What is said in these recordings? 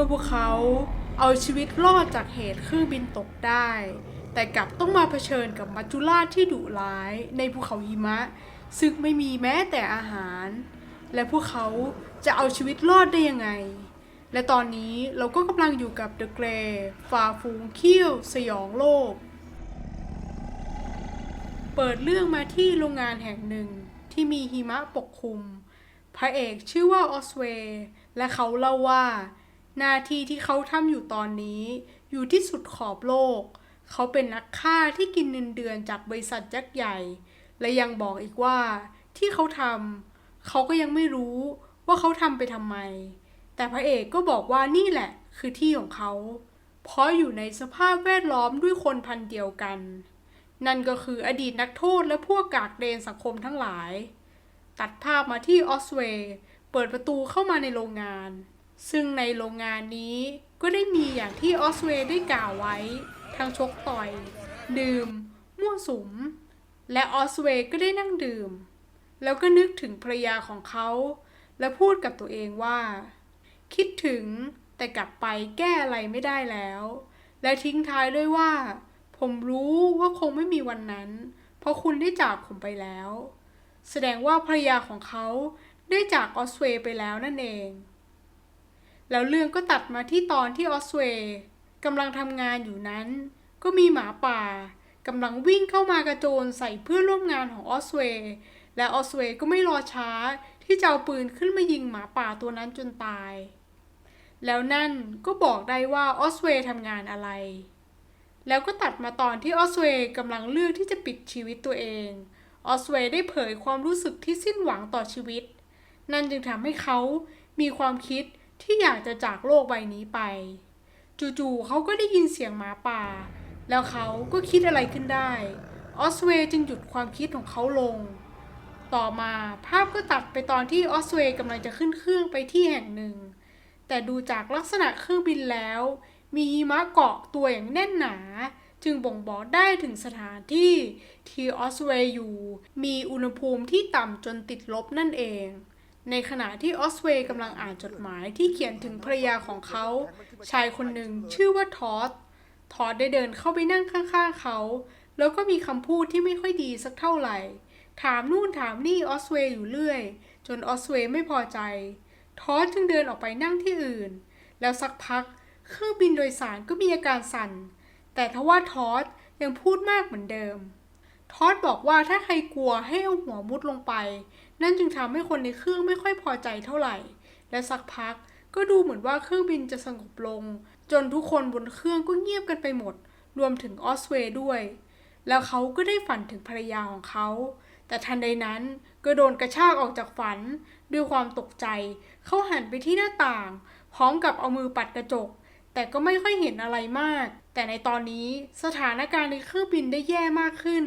มื่อพวกเขาเอาชีวิตรอดจากเหตุเครื่องบินตกได้ แต่กลับต้องมาเผชิญกับมัจจุราชที่ดุร้ายในภูเขาหิมะ ซึ่งไม่มีแม้แต่อาหาร และพวกเขาจะเอาชีวิตรอดได้ยังไง และตอนนี้เราก็กำลังอยู่กับเดอะเกรฝ่าฝูงเขี้ยว สยองโลก เปิดเรื่องมาที่โรงงานแห่งหนึ่งที่มีหิมะปกคลุม พระเอกชื่อว่าออสเวย์และเขาเล่าว่า หน้าที่ที่เขาทำอยู่ตอนนี้ อยู่ที่สุดขอบโลก เขาเป็นนักฆ่าที่กินเงินเดือนจากบริษัทยักษ์ใหญ่ และยังบอกอีกว่าที่เขาทำเขาก็ยังไม่รู้ว่าเขาทำไปทำไม แต่พระเอกก็บอกว่านี่แหละคือที่ของเขา เพราะอยู่ในสภาพแวดล้อมด้วยคนพันเดียวกัน นั่นก็คืออดีตนักโทษและพวกกากเดนสังคมทั้งหลาย ตัดภาพมาที่ออสเวย์เปิดประตูเข้ามาในโรงงาน ซึ่งในโรงงานนี้ก็ได้มีอย่างที่ออสเวย์ได้กล่าวไว้ ทั้งชกต่อย ดื่ม มั่วสุม และออสเวย์ก็ได้นั่งดื่ม แล้วก็นึกถึงภรรยาของเขา และพูดกับตัวเองว่า คิดถึงแต่กลับไปแก้อะไรไม่ได้แล้ว และทิ้งท้ายด้วยว่า ผมรู้ว่าคงไม่มีวันนั้น เพราะคุณได้จากผมไปแล้ว แสดงว่าภรรยาของเขาได้จากออสเวย์ไปแล้วนั่นเอง แล้วเรื่องก็ตัดมาที่ตอนที่ออสเวย์กำลังทำงานอยู่นั้น ก็มีหมาป่ากำลังวิ่งเข้ามากระโจนใส่เพื่อนร่วมงานของออสเวย์และออสเวย์ก็ไม่รอช้าที่จะเอาปืนขึ้นมายิงหมาป่าตัวนั้นจนตาย แล้วนั่นก็บอกได้ว่าออสเวย์ทำงานอะไร แล้วก็ตัดมาตอนที่ออสเวย์กำลังเลือกที่จะปิดชีวิตตัวเองออสเวย์ได้เผยความรู้สึกที่สิ้นหวังต่อชีวิต นั่นจึงทำให้เขามีความคิด ที่อยากจะจากโลกใบนี้ไป จู่ๆเขาก็ได้ยินเสียงหมาป่า แล้วเขาก็คิดอะไรขึ้นได้ ออสเวย์จึงหยุดความคิดของเขาลง ต่อมาภาพก็ตัดไปตอนที่ออสเวย์กำลังจะขึ้นเครื่องไปที่แห่งหนึ่ง แต่ดูจากลักษณะเครื่องบินแล้ว มีหิมะเกาะตัวอย่างแน่นหนาจึงบ่งบอกได้ถึงสถานที่ที่ออสเวย์อยู่ มีอุณหภูมิที่ต่ำจนติดลบนั่นเอง ในขณะที่ออสเวย์กำลังอ่านจดหมายที่เขียนถึงภรรยาของเขา ชายคนหนึ่งชื่อว่าทอสทอสได้เดินเข้าไปนั่งข้างๆเขา แล้วก็มีคำพูดที่ไม่ค่อยดีสักเท่าไหร่ ถามนู่นถามนี่ออสเวย์อยู่เรื่อย จนออสเวย์ไม่พอใจ ทอสจึงเดินออกไปนั่งที่อื่น แล้วสักพักเครื่องบินโดยสารก็มีอาการสั่น แต่ทว่าทอสยังพูดมากเหมือนเดิม ทอสบอกว่าถ้าใครกลัวให้เอาหัวมุดลงไป นั่นจึงทำให้คนในเครื่องไม่ค่อยพอใจเท่าไหร่ และสักพักก็ดูเหมือนว่าเครื่องบินจะสงบลง จนทุกคนบนเครื่องก็เงียบกันไปหมด รวมถึงออสเวย์ด้วย แล้วเขาก็ได้ฝันถึงภรรยาของเขา แต่ทันใดนั้นก็โดนกระชากออกจากฝัน ด้วยความตกใจ เขาหันไปที่หน้าต่าง พร้อมกับเอามือปัดกระจก แต่ก็ไม่ค่อยเห็นอะไรมาก แต่ในตอนนี้สถานการณ์ในเครื่องบินได้แย่มากขึ้น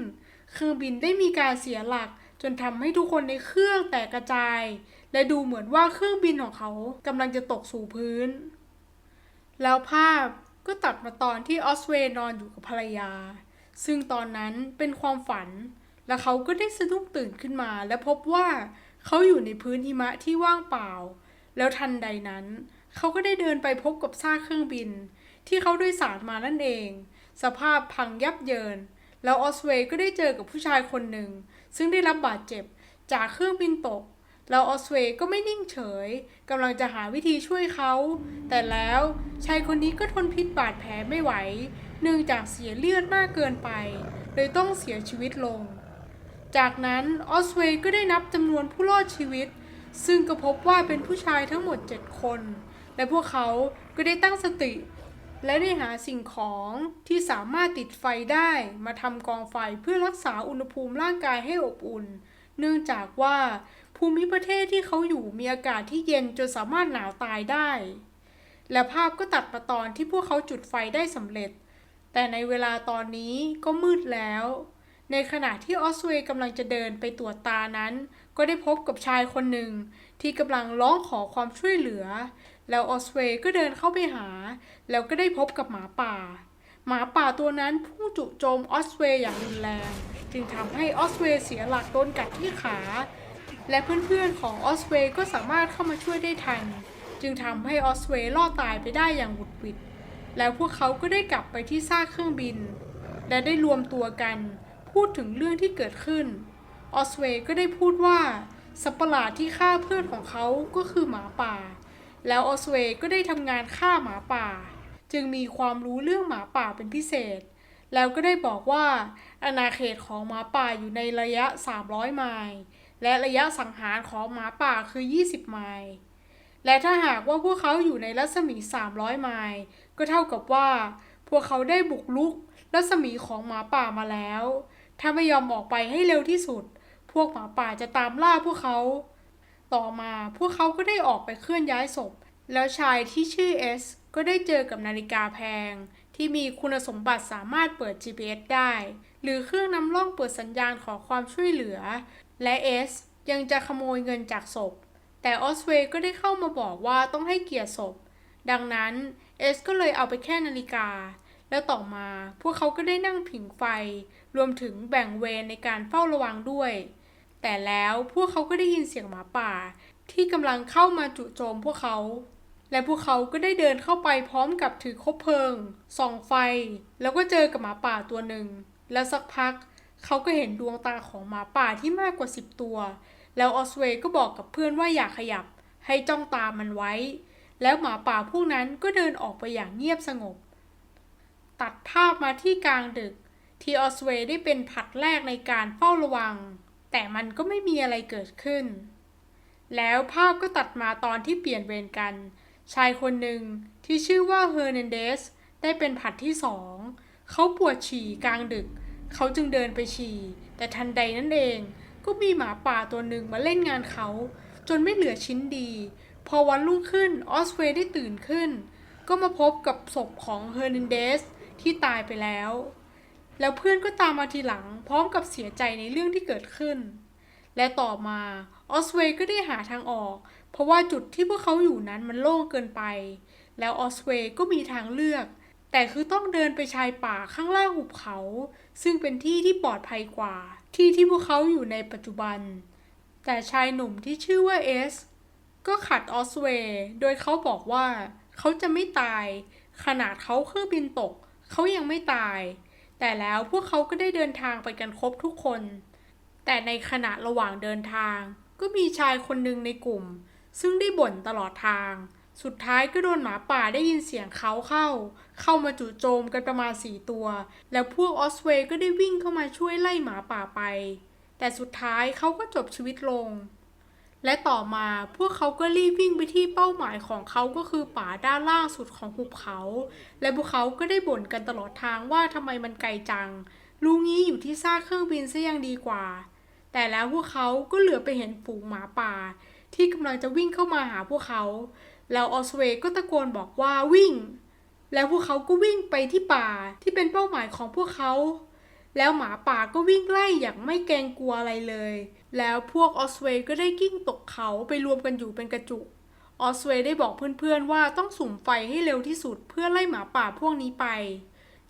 เครื่องบินได้มีการเสียหลัก จนทำให้ทุกคนในเครื่องแตกกระจาย และดูเหมือนว่าเครื่องบินของเขากำลังจะตกสู่พื้น แล้วภาพก็ตัดมาตอนที่ออสเวนอนอยู่กับภรรยา ซึ่งตอนนั้นเป็นความฝัน และเขาก็ได้สะดุ้งตื่นขึ้นมา และพบว่าเขาอยู่ในพื้นหิมะที่ว่างเปล่า แล้วทันใดนั้น เขาก็ได้เดินไปพบกับซากเครื่องบิน ที่เขาโดยสารมานั่นเอง สภาพพังยับเยิน แล้วออสเวย์ก็ได้เจอกับผู้ชายคนหนึ่ง ซึ่งได้รับบาดเจ็บจากเครื่องบินตก แล้วออสเวย์ก็ไม่นิ่งเฉยกำลังจะหาวิธีช่วยเขา แต่แล้วชายคนนี้ก็ทนพิษบาดแผลไม่ไหว เนื่องจากเสียเลือดมากเกินไป เลยต้องเสียชีวิตลง จากนั้นออสเวย์ก็ได้นับจำนวนผู้รอดชีวิต ซึ่งก็พบว่าเป็นผู้ชายทั้งหมด 7 คน และพวกเขาก็ได้ตั้งสติ และได้หาสิ่งของที่สามารถติดไฟได้มาทำกองไฟเพื่อรักษาอุณหภูมิร่างกายให้อบอุ่น เนื่องจากว่าภูมิประเทศที่เขาอยู่มีอากาศที่เย็นจนสามารถหนาวตายได้ และภาพก็ตัดมาตอนที่พวกเขาจุดไฟได้สำเร็จ แต่ในเวลาตอนนี้ก็มืดแล้ว ในขณะที่ออสเวย์กำลังจะเดินไปตรวจตานั้น ก็ได้พบกับชายคนหนึ่งที่กำลังร้องขอความช่วยเหลือ แล้วออสเวย์ก็เดินเข้าไปหา แล้วก็ได้พบกับหมาป่า หมาป่าตัวนั้นพุ่งจุโจมออสเวย์อย่างรุนแรง จึงทำให้ออสเวย์เสียหลักโดนกัดที่ขา และเพื่อนๆของออสเวย์ก็สามารถเข้ามาช่วยได้ทัน จึงทำให้ออสเวย์รอดตายไปได้อย่างหวุดหวิด แล้วพวกเขาก็ได้กลับไปที่ซากเครื่องบิน และได้รวมตัวกัน พูดถึงเรื่องที่เกิดขึ้น ออสเวย์ก็ได้พูดว่าสัตว์ประหลาดที่ฆ่าเพื่อนของเขาก็คือหมาป่า แล้วออสเวย์ก็ได้ทำงานฆ่าหมาป่า จึงมีความรู้เรื่องหมาป่าเป็นพิเศษ แล้วก็ได้บอกว่าอาณาเขตของหมาป่าอยู่ในระยะ 300 ไมล์ และระยะสังหารของหมาป่าคือ 20 ไมล์ และถ้าหากว่าพวกเขาอยู่ในรัศมี 300 ไมล์ ก็เท่ากับว่า พวกเขาได้บุกลุกรัศมีของหมาป่ามาแล้ว ถ้าไม่ยอมออกไปให้เร็วที่สุด พวกหมาป่าจะตามล่าพวกเขา ต่อมาพวกเขาก็ได้ออกไปเคลื่อนย้ายศพ แล้วชายที่ชื่อเอสก็ได้เจอกับนาฬิกาแพง ที่มีคุณสมบัติสามารถเปิด GPS ได้ หรือเครื่องนำร่องเปิดสัญญาณขอความช่วยเหลือ และเอสยังจะขโมยเงินจากศพ แต่ออสเวย์ก็ได้เข้ามาบอกว่าต้องให้เกียรติศพ ดังนั้นเอสก็เลยเอาไปแค่นาฬิกา แล้วต่อมาพวกเขาก็ได้นั่งผิงไฟ รวมถึงแบ่งเวรในการเฝ้าระวังด้วย แต่แล้วพวกเขาก็ได้ยินเสียงหมาป่า ที่กำลังเข้ามาจุโจมพวกเขา และพวกเขาก็ได้เดินเข้าไปพร้อมกับถือคบเพลิง ส่องไฟ แล้วก็เจอกับหมาป่าตัวหนึ่ง แล้วสักพัก เขาก็เห็นดวงตาของหมาป่าที่มากกว่าสิบตัว แล้วออสเวย์ก็บอกกับเพื่อนว่าอย่าขยับ ให้จ้องตามมันไว้ แล้วหมาป่าพวกนั้นก็เดินออกไปอย่างเงียบสงบ ตัดภาพมาที่กลางดึกที่ออสเวย์ได้เป็นผัดแรกในการเฝ้าระวัง แต่มันก็ไม่มีอะไรเกิดขึ้น แล้วภาพก็ตัดมาตอนที่เปลี่ยนเวรกัน ชายคนหนึ่งที่ชื่อว่าเฮอร์นันเดสได้เป็นผัดที่สอง เขาปวดฉี่กลางดึก เขาจึงเดินไปฉี่ แต่ทันใดนั่นเอง ก็มีหมาป่าตัวหนึ่งมาเล่นงานเขา จนไม่เหลือชิ้นดี พอวันรุ่งขึ้นออสเวย์ได้ตื่นขึ้น ก็มาพบกับศพของเฮอร์นันเดสที่ตายไปแล้ว แล้วเพื่อนก็ตามมาทีหลังพร้อมกับเสียใจในเรื่องที่เกิดขึ้น และต่อมาออสเวย์ก็ได้หาทางออก เพราะว่าจุดที่พวกเขาอยู่นั้นมันโล่งเกินไป แล้วออสเวย์ก็มีทางเลือก แต่คือต้องเดินไปชายป่าข้างล่างหุบเขา ซึ่งเป็นที่ที่ปลอดภัยกว่า ที่ที่พวกเขาอยู่ในปัจจุบัน แต่ชายหนุ่มที่ชื่อว่าเอสก็ขัดออสเวย์โดยเขาบอกว่าเขาจะไม่ตาย ขนาดเขาเครื่องบินตก เขายังไม่ตาย แต่แล้วพวกเขาก็ได้เดินทางไปกันครบทุกคน แต่ในขณะระหว่างเดินทาง ก็มีชายคนหนึ่งในกลุ่ม ซึ่งได้บ่นตลอดทาง สุดท้ายก็โดนหมาป่าได้ยินเสียงเขาเข้า เข้ามาจู่โจมกันประมาณสี่ตัว แล้วพวกออสเวย์ก็ได้วิ่งเข้ามาช่วยไล่หมาป่าไป แต่สุดท้ายเขาก็จบชีวิตลง และต่อมาพวกเขาก็รีบวิ่งไปที่เป้าหมายของเขาก็คือป่าด้านล่างสุดของหุบเขา และพวกเขาก็ได้บ่นกันตลอดทางว่าทำไมมันไกลจังรู้งี้อยู่ที่ซากเครื่องบินซะยังดีกว่า แต่แล้วพวกเขาก็เหลือไปเห็นฝูงหมาป่า ที่กำลังจะวิ่งเข้ามาหาพวกเขา แล้วออสเวก็ตะโกนบอกว่าวิ่ง แล้วพวกเขาก็วิ่งไปที่ป่าที่เป็นเป้าหมายของพวกเขา แล้วหมาป่าก็วิ่งไล่อย่างไม่เกรงกลัวอะไรเลย แล้วพวกออสเวย์ก็ได้กิ้งตกเขาไปรวมกันอยู่เป็นกระจุก ออสเวย์ได้บอกเพื่อนๆว่าต้องสุ่มไฟให้เร็วที่สุดเพื่อไล่หมาป่าพวกนี้ไป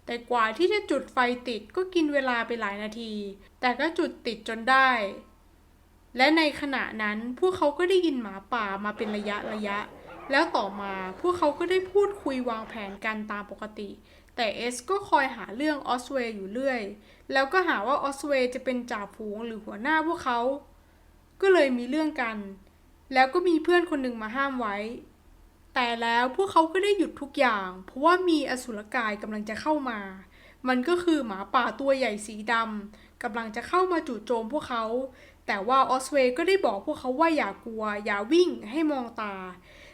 แต่กว่าที่จะจุดไฟติดก็กินเวลาไปหลายนาที แต่ก็จุดติดจนได้ และในขณะนั้นพวกเขาก็ได้ยินหมาป่ามาเป็นระยะระยะ แล้วต่อมาพวกเขาก็ได้พูดคุยวางแผนกันตามปกติ แต่เอสก็คอยหาเรื่องออสเวย์อยู่เรื่อย แล้วก็หาว่าออสเวย์จะเป็นจ่าฝูงหรือหัวหน้าพวกเขา ก็เลยมีเรื่องกัน แล้วก็มีเพื่อนคนหนึ่งมาห้ามไว้ แต่แล้วพวกเขาก็ได้หยุดทุกอย่าง เพราะว่ามีอสุรกายกำลังจะเข้ามา มันก็คือหมาป่าตัวใหญ่สีดำกำลังจะเข้ามาจู่โจมพวกเขา แต่ว่าออสเวย์ก็ได้บอกพวกเขาว่าอย่ากลัว อย่าวิ่งให้มองตา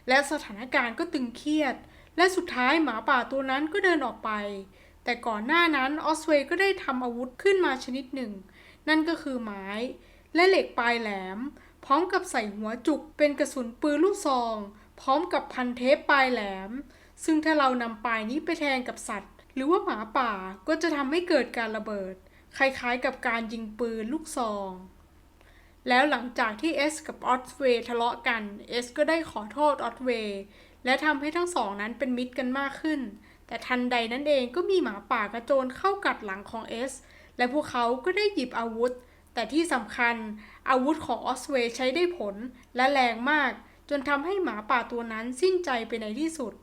และสถานการณ์ก็ตึงเครียด และสุดท้ายหมาป่าตัวนั้นก็เดินออกไป แต่ก่อนหน้านั้นออสเวย์ก็ได้ทำอาวุธขึ้นมาชนิดหนึ่ง นั่นก็คือไม้ และเหล็กปลายแหลม พร้อมกับใส่หัวจุกเป็นกระสุนปืนลูกซอง พร้อมกับพันเทปปลายแหลม ซึ่งถ้าเรานำปลายนี้ไปแทงกับสัตว์ หรือว่าหมาป่าก็จะทำให้เกิดการระเบิด คล้ายๆกับการยิงปืนลูกซองแล้วหลังจากที่เอสกับออสเวย์ทะเลาะกัน เอสก็ได้ขอโทษออสเวย์ และทำให้ทั้งสองนั้นเป็นมิตรกันมากขึ้น แต่ทันใดนั้นเองก็มีหมาป่ากระโจนเข้ากัดหลังของเอส และพวกเขาก็ได้หยิบอาวุธ แต่ที่สำคัญอาวุธของออสเวย์ใช้ได้ผลและแรงมาก จนทำให้หมาป่าตัวนั้นสิ้นใจไปในที่สุด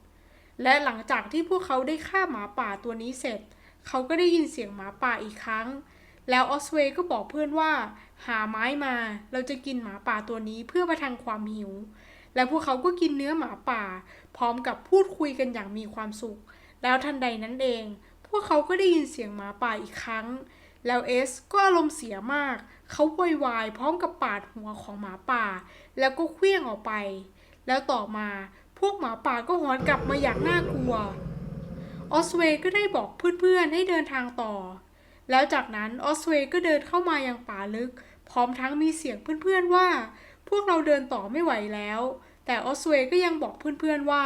และหลังจากที่พวกเขาได้ฆ่าหมาป่าตัวนี้เสร็จ เขาก็ได้ยินเสียงหมาป่าอีกครั้ง แล้วออสเวย์ก็บอกเพื่อนว่า หาไม้มา เราจะกินหมาป่าตัวนี้เพื่อประทังความหิว และพวกเขาก็กินเนื้อหมาป่า พร้อมกับพูดคุยกันอย่างมีความสุข แล้วทันใดนั้นเอง พวกเขาก็ได้ยินเสียงหมาป่าอีกครั้ง แล้วเอสก็อารมณ์เสียมาก เขาโวยวายพร้อมกับปาดหัวของหมาป่า แล้วก็เคลี้ยงออกไป แล้วต่อมาพวกหมาป่าก็หอนกลับมาอย่างน่ากลัว ออสเวย์ก็ได้บอกเพื่อนๆให้เดินทางต่อ แล้วจากนั้นออสเวย์ก็เดินเข้ามายังป่าลึก พร้อมทั้งมีเสียงเพื่อนๆว่า พวกเราเดินต่อไม่ไหวแล้ว แต่ออสเวย์ก็ยังบอกเพื่อนๆว่า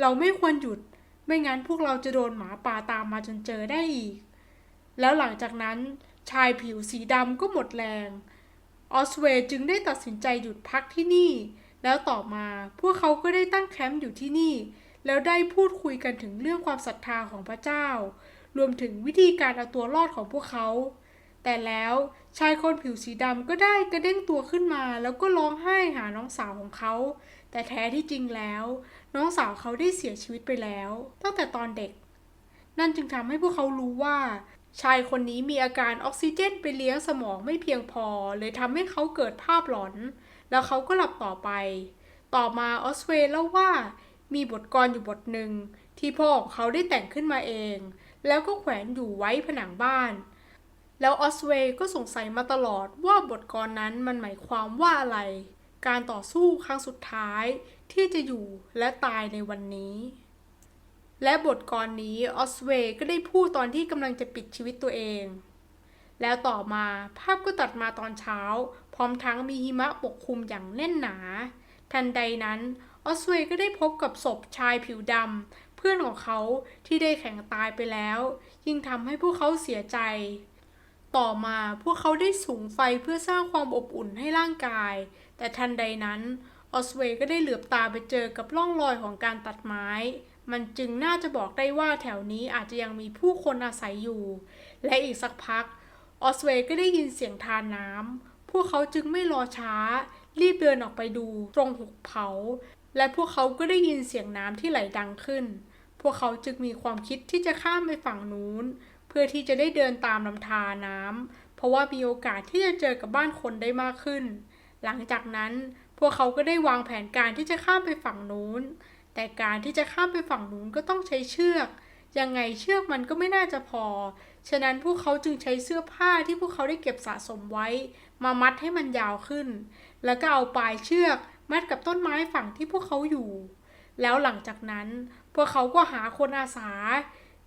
เราไม่ควรหยุด ไม่งั้นพวกเราจะโดนหมาป่าตามมาจนเจอได้อีก แล้วหลังจากนั้นชายผิวสีดำก็หมดแรง ออสเวย์จึงได้ตัดสินใจหยุดพักที่นี่ แล้วต่อมาพวกเขาก็ได้ตั้งแคมป์อยู่ที่นี่ แล้วได้พูดคุยกันถึงเรื่องความศรัทธาของพระเจ้า รวมถึงวิธีการเอาตัวรอดของพวกเขา แต่แล้วชายคนผิวสีดำก็ได้กระเด้งตัวขึ้นมา แล้วก็ร้องไห้หาน้องสาวของเขา แต่แท้ที่จริงแล้ว น้องสาวเขาได้เสียชีวิตไปแล้ว ตั้งแต่ตอนเด็ก นั่นจึงทำให้พวกเขารู้ว่า ชายคนนี้มีอาการออกซิเจนไปเลี้ยงสมองไม่เพียงพอ เลยทำให้เขาเกิดภาพหลอน แล้วเขาก็หลับต่อไป ต่อมาออสเวย์เล่าว่า มีบทกลอยู่บทหนึ่งที่พ่อของเขาได้แต่งขึ้นมาเอง แล้วก็แขวนอยู่ไว้ผนังบ้าน แล้วออสเวย์ก็สงสัยมาตลอดว่าบทกลนั้นมันหมายความว่าอะไร การต่อสู้ครั้งสุดท้ายที่จะอยู่และตายในวันนี้ และบทกลนี้ออสเวย์ก็ได้พูดตอนที่กำลังจะปิดชีวิตตัวเอง แล้วต่อมาภาพก็ตัดมาตอนเช้า พร้อมทั้งมีหิมะปกคลุมอย่างแน่นหนา ทันใดนั้นออสเวย์ก็ได้พบกับศพชายผิวดำเพื่อนของเขาที่ได้แข่งตายไปแล้ว ยิ่งทำให้พวกเขาเสียใจ ต่อมาพวกเขาได้สูงไฟเพื่อสร้างความอบอุ่นให้ร่างกาย แต่ทันใดนั้น ออสเวย์ก็ได้เหลือบตาไปเจอกับร่องรอยของการตัดไม้ มันจึงน่าจะบอกได้ว่าแถวนี้อาจจะยังมีผู้คนอาศัยอยู่ และอีกสักพัก ออสเวย์ก็ได้ยินเสียงทานน้ำ พวกเขาจึงไม่รอช้า รีบเดินออกไปดูตรงหุบเขาและพวกเขาก็ได้ยินเสียงน้ำที่ไหลดังขึ้น พวกเขาจึงมีความคิดที่จะข้ามไปฝั่งนู้น เพื่อที่จะได้เดินตามลำธารน้ำเพราะว่ามีโอกาสที่จะเจอกับบ้านคนได้มากขึ้น หลังจากนั้นพวกเขาก็ได้วางแผนการที่จะข้ามไปฝั่งนู้น แต่การที่จะข้ามไปฝั่งนู้นก็ต้องใช้เชือก ยังไงเชือกมันก็ไม่น่าจะพอ ฉะนั้นพวกเขาจึงใช้เสื้อผ้าที่พวกเขาได้เก็บสะสมไว้ มามัดให้มันยาวขึ้น แล้วก็เอาปลายเชือก มัดกับต้นไม้ฝั่งที่พวกเขาอยู่ แล้วหลังจากนั้น พวกเขาก็หาคนอาสา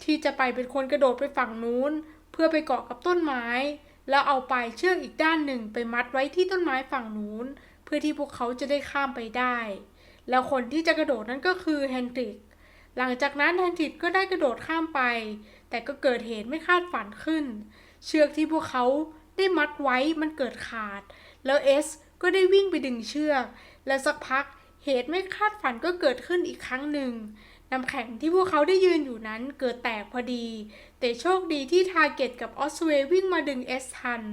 ที่จะไปเป็นคนกระโดดไปฝั่งนู้น เพื่อไปเกาะกับต้นไม้ แล้วเอาปลายเชือกอีกด้านหนึ่งไปมัดไว้ที่ต้นไม้ฝั่งนู้น เพื่อที่พวกเขาจะได้ข้ามไปได้ แล้วคนที่จะกระโดดนั้นก็คือแฮนดริกหลังจากนั้นแฮนดริกก็ได้กระโดดข้ามไป แต่ก็เกิดเหตุไม่คาดฝันขึ้น เชือกที่พวกเขาได้มัดไว้มันเกิดขาด แล้วเอสก็ได้วิ่งไปดึงเชือก และสักพักเหตุไม่คาดฝันก็เกิดขึ้นอีกครั้งหนึ่ง น้ำแข็งที่พวกเขาได้ยืนอยู่นั้นเกิดแตกพอดี แต่โชคดีที่ทาร์เก็ตกับออสเวย์วิ่งมาดึงเอสทัน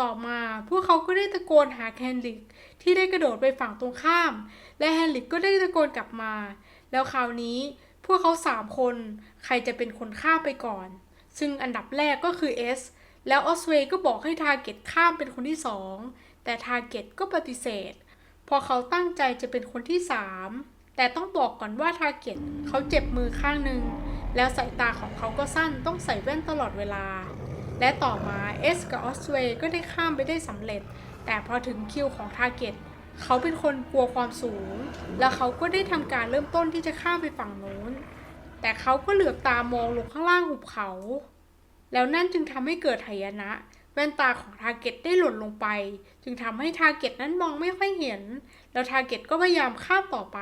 ต่อมาพวกเขาก็ได้ตะโกนหาแฮนริกที่ได้กระโดดไปฝั่งตรงข้าม และแฮนริกก็ได้ตะโกนกลับมา แล้วคราวนี้พวกเขาสามคนใครจะเป็นคนข้ามไปก่อน ซึ่งอันดับแรกก็คือเอสแล้วออสเวย์ก็บอกให้ทาร์เก็ตข้ามเป็นคนที่สองแต่ทาร์เก็ตก็ปฏิเสธ พอเขาตั้งใจจะเป็นคนที่สาม แต่ต้องบอกก่อนว่าทาร์เก็ตเขาเจ็บมือข้างหนึ่ง แล้วสายตาของเขาก็สั้นต้องใส่แว่นตลอดเวลา และต่อมาเอสกับออสเวย์ก็ได้ข้ามไปได้สำเร็จ แต่พอถึงคิวของทาร์เก็ตเขาเป็นคนกลัวความสูง แล้วเขาก็ได้ทำการเริ่มต้นที่จะข้ามไปฝั่งโน้น แต่เขาก็เหลือบตามองลงข้างล่างหุบเขา แล้วนั่นจึงทำให้เกิดหายนะแว่นตาของทาร์เก็ตได้หล่นลงไป จึงทำให้ทาร์เก็ตนั้นมองไม่ค่อยเห็น แล้วทาร์เก็ตก็พยายามข้ามต่อไป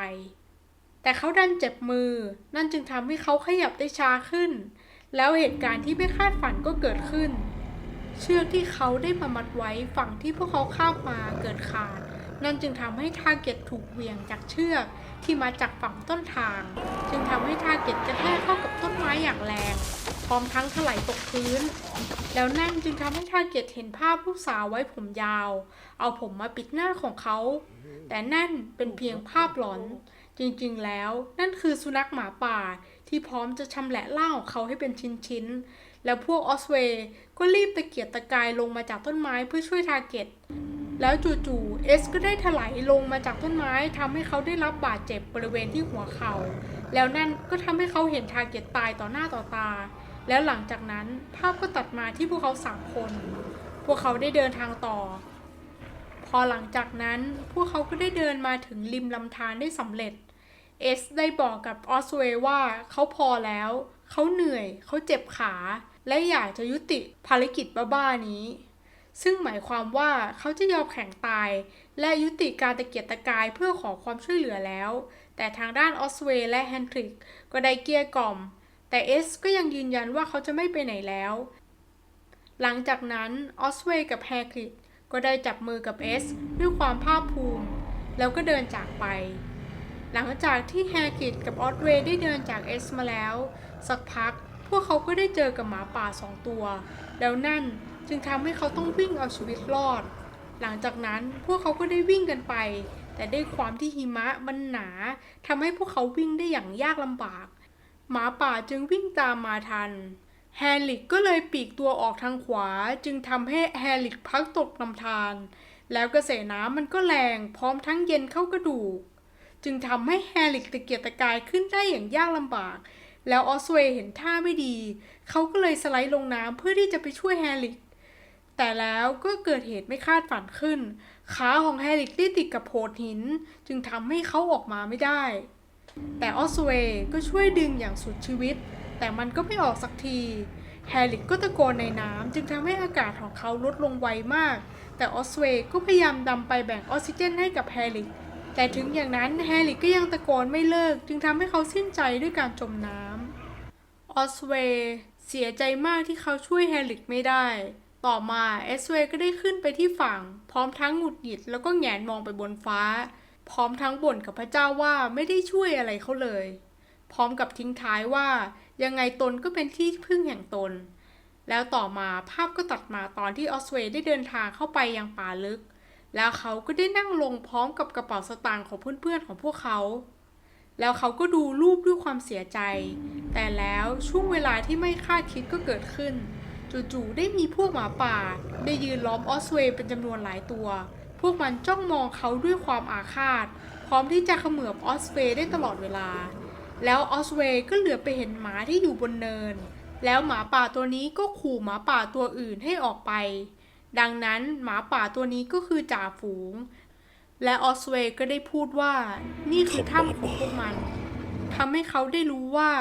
แต่เขาดันเจ็บมือ นั่นจึงทำให้เขาขยับได้ช้าขึ้น แล้วเหตุการณ์ที่ไม่คาดฝันก็เกิดขึ้น เชือกที่เขาได้มามัดไว้ฝั่งที่พวกเขาข้ามมาเกิดขาด นั่นจึงทำให้ทาเก็ตถูกเหวี่ยงจากเชือกที่มาจากฝั่งต้นทาง จึงทำให้ทาเก็ตกระแทกเข้ากับต้นไม้อย่างแรงพร้อมทั้งถลายตกพื้น แล้วนั่นจึงทำให้ทาเก็ตเห็นภาพลูกสาวไว้ผมยาว เอาผมมาปิดหน้าของเขา แต่นั่นเป็นเพียงภาพหลอน จริงๆ แล้วนั่นคือสุนัขหมาป่าที่พร้อมจะชำแหละร่างของเขาให้เป็นชิ้นๆ แล้วพวกออสเวย์ก็รีบตะเกียกตะกายลงมาจากต้นไม้เพื่อช่วยทาร์เก็ต แล้วจู่ๆ เอสก็ได้ถลายลงมาจากต้นไม้ทำให้เขาได้รับบาดเจ็บบริเวณที่หัวเขา่า แล้วนั่นก็ทำให้เขาเห็นทาร์เก็ตตายต่อหน้าต่อตา แล้วหลังจากนั้นภาพก็ตัดมาที่พวกเขาสามคน พวกเขาได้เดินทางต่อพอหลังจากนั้นพวกเขาก็ได้เดินมาถึงริมลำธารได้สำเร็จ เอสได้บอกกับออสเวย์ว่าเขาพอแล้ว เขาเหนื่อย เขาเจ็บขา และอยากจะยุติภารกิจบ้าๆนี้ ซึ่งหมายความว่าเขาจะยอมแข่งตาย และยุติการตะเกียกตะกายเพื่อขอความช่วยเหลือแล้ว แต่ทางด้านออสเวย์และแฮนทริกก็ได้เกลี้ยกล่อม แต่เอสก็ยังยืนยันว่าเขาจะไม่ไปไหนแล้ว หลังจากนั้นออสเวย์กับแฮกริดก็ได้จับมือกับเอสด้วยความภาคภูมิ แล้วก็เดินจากไป หลังจากที่แฮกริดกับออสเวย์ได้เดินจากเอสมาแล้ว สักพักพวกเขาก็ได้เจอกับหมาป่าสองตัว แล้วนั่นจึงทำให้เขาต้องวิ่งเอาชีวิตรอด หลังจากนั้นพวกเขาก็ได้วิ่งกันไป แต่ด้วยความที่หิมะมันหนาทำให้พวกเขาวิ่งได้อย่างยากลำบาก หมาป่าจึงวิ่งตามมาทัน แฮร์ริกก็เลยปีกตัวออกทางขวา จึงทำให้แฮร์ริกพักตกลำธารแล้วกระแสน้ำมันก็แรงพร้อมทั้งเย็นเข้ากระดูก จึงทำให้แฮร์ริกตะเกียกตะกายขึ้นได้อย่างยากลำบาก แล้วออสเวย์เห็นท่าไม่ดี เขาก็เลยสไลด์ลงน้ำเพื่อที่จะไปช่วยแฮร์ริก แต่แล้วก็เกิดเหตุไม่คาดฝันขึ้น ขาของแฮร์ริกได้ติดกับโขดหิน จึงทำให้เขาออกมาไม่ได้ แต่ออสเวย์ก็ช่วยดึงอย่างสุดชีวิต แต่มันก็ไม่ออกสักทีแฮร์ริกก็ตะโกนในน้ำจึงทำให้อากาศของเขาลดลงไวมาก แต่ออสเวย์ก็พยายามดำไปแบ่งออกซิเจนให้กับแฮร์ริก แต่ถึงอย่างนั้นแฮร์ริกก็ยังตะโกนไม่เลิก จึงทำให้เขาสิ้นใจด้วยการจมน้ำออสเวย์เสียใจมากที่เขาช่วยแฮร์ริกไม่ได้ ต่อมาเอสเวย์ก็ได้ขึ้นไปที่ฝั่ง พร้อมทั้งหงุดหงิดแล้วก็แงนมองไปบนฟ้า พร้อมทั้งบ่นกับพระเจ้าว่าไม่ได้ช่วยอะไรเขาเลย พร้อมกับทิ้งท้ายว่ายังไงตนก็เป็นที่พึ่งแห่งตน แล้วต่อมาภาพก็ตัดมาตอนที่ออสเวย์ได้เดินทางเข้าไปยังป่าลึก แล้วเขาก็ได้นั่งลงพร้อมกับกระเป๋าสตางค์ของเพื่อนๆของพวกเขา แล้วเขาก็ดูรูปด้วยความเสียใจ แต่แล้วช่วงเวลาที่ไม่คาดคิดก็เกิดขึ้น จู่ๆได้มีพวกหมาป่า ได้ยืนล้อมออสเวย์เป็นจำนวนหลายตัว พวกมันจ้องมองเขาด้วยความอาฆาต พร้อมที่จะเขมือบออสเวย์ได้ตลอดเวลา แล้วออสเวย์ก็เหลือไปเห็นหมาที่อยู่บนเนิน แล้วหมาป่าตัวนี้ก็ขู่หมาป่าตัวอื่นให้ออกไป ดังนั้นหมาป่าตัวนี้ก็คือจ่าฝูง และออสเวย์ก็ได้พูดว่านี่คือถ้ำของพวกมันทำให้เขาได้รู้ว่า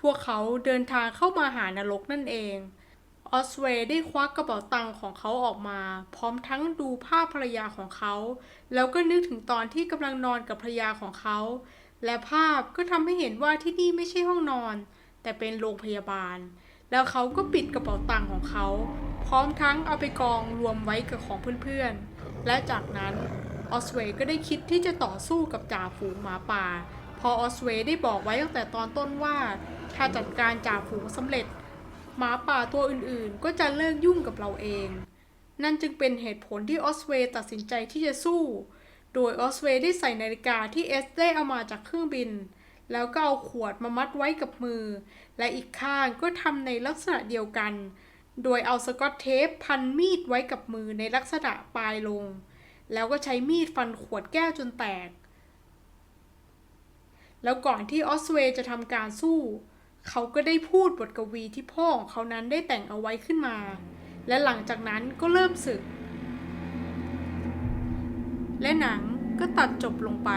พวกเขาเดินทางเข้ามาหานรกนั่นเองออสเวย์ได้ควักกระเป๋าตังค์ของเขาออกมา พร้อมทั้งดูภาพภรรยาของเขา แล้วก็นึกถึงตอนที่กำลังนอนกับภรรยาของเขา และภาพก็ทำให้เห็นว่าที่นี่ไม่ใช่ห้องนอน แต่เป็นโรงพยาบาล แล้วเขาก็ปิดกระเป๋าตังค์ของเขา พร้อมทั้งเอาไปกองรวมไว้กับของเพื่อนๆ และจากนั้นออสเวย์ก็ได้คิดที่จะต่อสู้กับจ่าฝูงหมาป่า พอออสเวย์ได้บอกไว้ตั้งแต่ตอนต้นว่า ถ้าจัดการจ่าฝูงสำเร็จ หมาป่าตัวอื่นๆ ก็จะเลิกยุ่งกับเราเอง นั่นจึงเป็นเหตุผลที่ออสเวย์ตัดสินใจที่จะสู้ โดยออสเวย์ได้ใส่นาฬิกาที่เอสได้เอามาจากเครื่องบิน แล้วก็เอาขวดมามัดไว้กับมือ และอีกข้างก็ทำในลักษณะเดียวกัน โดยเอาสกอตเทปพันมีดไว้กับมือในลักษณะปลายลง แล้วก็ใช้มีดฟันขวดแก้วจนแตก แล้วก่อนที่ออสเวย์จะทำการสู้ เขาก็ได้พูดบทกวีที่พ่อของเขานั้นได้แต่งเอาไว้ขึ้นมา และหลังจากนั้นก็เริ่มศึก และหนังก็ตัดจบลงไป